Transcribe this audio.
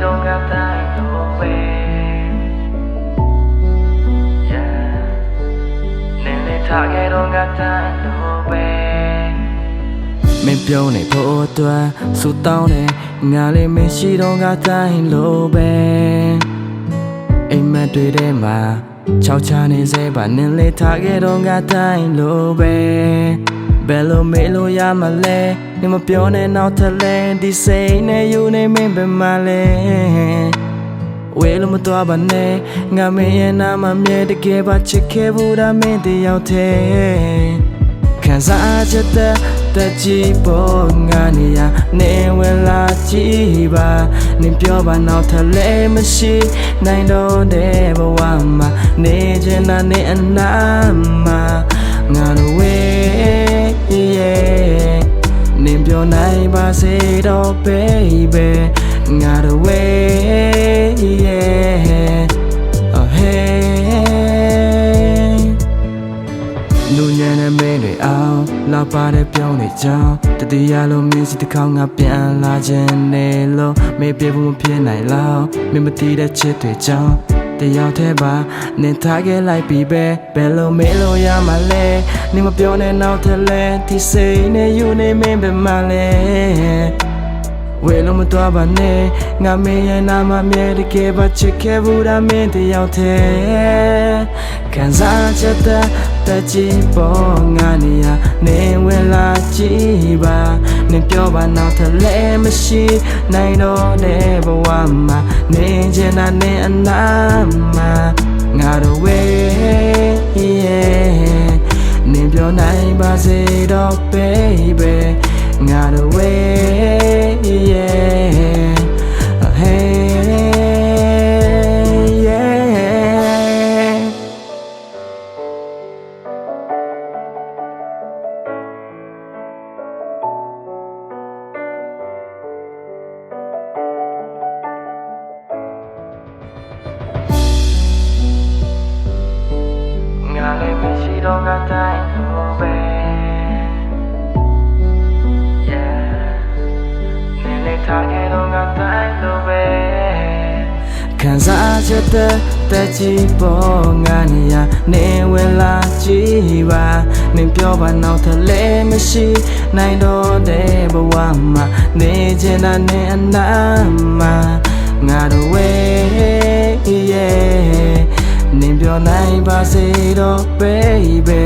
got time to wait Yeah နင်းလေးထားခဲ့တော့ got time to wait မင်းပြုံးနေဖို့အတွက်စူတောင်းနေငါလေးမရှိတော့ငါတိုင်းလို့ပဲအိမ်မက်တွေထဲမှာချောက်ချနေစေပါနင်းလေးထားခဲ့တော့ငါတိုင်းလို့ပဲ ဘယ်လိုမေးလို့ရမလဲနင်မပြောနဲ့နောက်ထပ်လဲဒီစိတ်နဲ့ယူနေမင်းပဲမလဲဝေးလို့မတော်ပါနဲ့ငါမင်းရဲ့နာမမြဲတကယ်ပါချစ်ခဲ့ဘူးဒါမင်းတယောက်တည်းခံစားချက်တဲ့တက်ကြည့်ပေါ်ငါနေရနေဝင်လာကြည့်ပါနင်ပြောပါနောက်ထပ်လဲမရှိနိုင်တော့တဲ့ဘဝမှာနေချင်တာနေအနာမှာငါတို့ဝေး yeah နင်ပြောနိုင်ပါစေတော့ baby ငါတို့ဝေး yeah oh hey လူညံတဲ့မင်းတွေအောင်လောက်ပါတဲ့ပြောင်းနေကြောင်းတတိယလုံးမင်းစီတစ်ခေါက်ငါပြန်လာခြင်းနေလို့မေးပြဖို့မဖြစ်နိုင်လောက်မင်းမတည်တဲ့ချစ်တွေကြောင်း တယောက်တည်းပါနင်ထားခဲ့လိုက်ပြီပဲဘယ်လိုမေးလို့ရမှာလဲနင်မပြောနဲ့နောက်ထပ်လဲဒီစိတ်နဲ့ယူနေမင်းပဲမလဲ ဝေလုံးမတော်ပါနဲ့ငါမင်းရဲ့နာမမြဲတကယ်ပါချစ်ခဲ့ဘူးဒါမင်းတယောက်တည်းခံစားချက်တဲ့တက်ကြည့်ပေါ်ငါနေရနေဝင်လာကြည့်ပါနင်ပြောပါနောက်ထပ်လဲမရှိနိုင်တော့တဲ့ဘဝမှာနေချင်တာနဲ့အနာမှာငါတို့ဝေး yeah နင်ပြောနိုင်ပါစေတော့ baby ငါတို့ဝေး yeah ထားခဲ့တော့ got time to wait ခံစားချက်တဲ့တက်ကြည့်ပေါ်ငါနေရနေဝင်လာကြည့်ပါနင်ပြောပါနောက်ထပ်လဲမရှိနိုင်တော့တဲ့ဘဝမှာနေချင်တာနဲ့အနာမှာငါတို့ဝေး yeah နင်ပြောနိုင်ပါစေတော့ baby